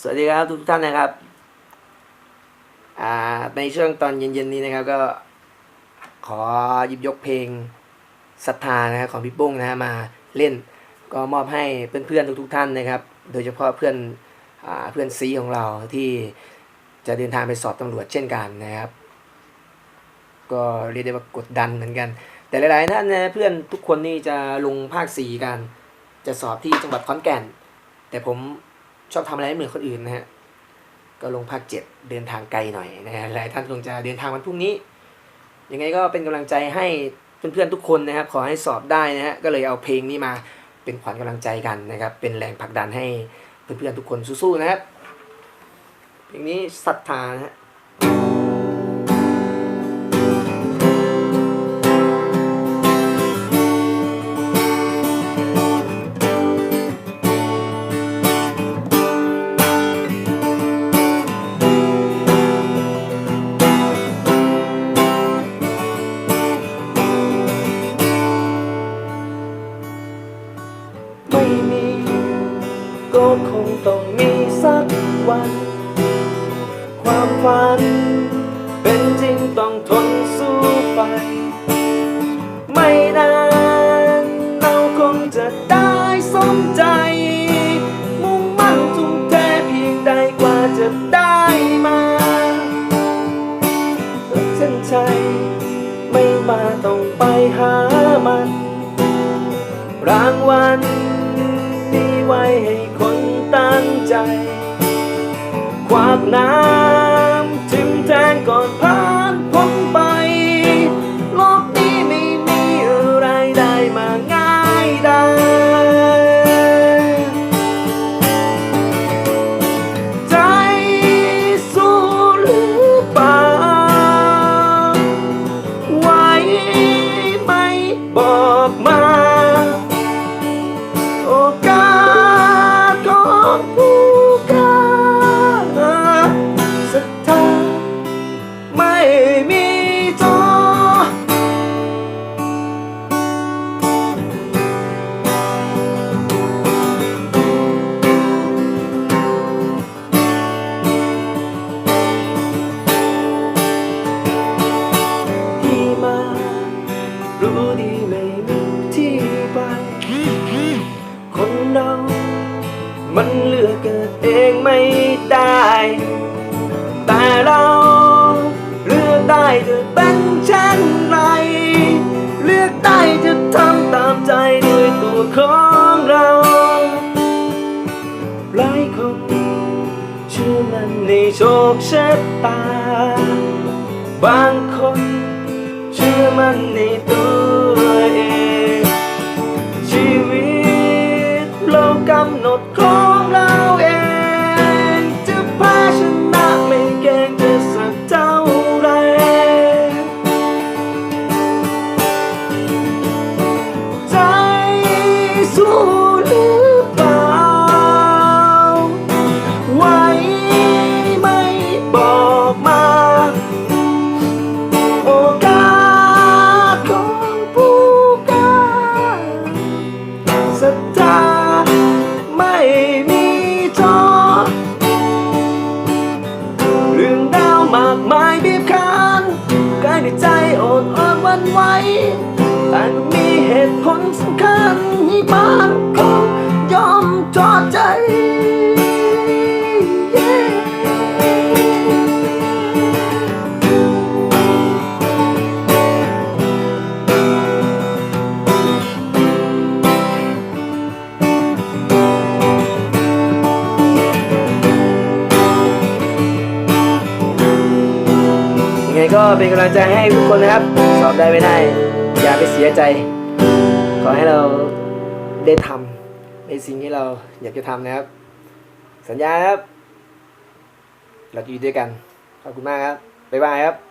สวัสดีครับทุกท่านนะครับ อ่าในช่วงตอนเย็นๆนี้นะครับก็ขอหยิบยกเพลงศรัทธานะครับของพี่ปุ้งนะฮะมาเล่นก็มอบให้เพื่อนๆทุกๆท่านนะครับ โดยเฉพาะเพื่อนอเพื่อนซีของเราที่จะเดินทางไปสอบตำรวจเช่นกันนะครับ ก็เรียกได้ว่ากดดันเหมือนกัน แต่หลายๆท่านนะเพื่อนทุกคนนี่จะลงภาคสี่กัน จะสอบที่จังหวัดขอนแก่น แต่ผม ชอบทำอะไรไม่เหมือนคนอื่นนะฮะก็ลงภาคเจ็ดเดินทางไกลหน่อยนะฮะหลายท่านคงจะเดินทางวันพรุ่งนี้ ยังไงก็เป็นกำลังใจให้เพื่อนๆทุกคนนะครับ ขอให้สอบได้นะฮะก็เลยเอาเพลงนี้มาเป็นขวัญกำลังใจกันนะครับ เป็นแรงผลักดันให้เพื่อนๆทุกคนสู้ๆนะครับเพลงนี้ศรัทธานะฮะ ความฝัน เป็นจริงต้องทนสู้ไป ไม่นานเราคงจะได้สมใจ มุ่งมั่นทุ่มเทเพียงใดกว่าจะได้มาเส้นชัยไม่มาต้องไปหามัน รางวัลมีไว้ให้คนตั้งใจควั เกิดเองไม่ได้ แต่เราเลือกได้จะเป็นเช่นไรเลือกได้จะทำตามใจด้วยตัวของเราหลายคนเชื่อมันในโชคชะตา บางคนเชื่อมันในตัวเอง ชีวิตเรากำหนดของ เป็นกำลังใจให้ทุกคนนะครับ สอบได้ไม่ได้ อย่าไปเสียใจ ขอให้เราได้ทำในสิ่งที่เราอยากจะทำนะครับ สัญญาครับ เราจะอยู่ด้วยกัน ขอบคุณมากครับ บ๊ายบายครับ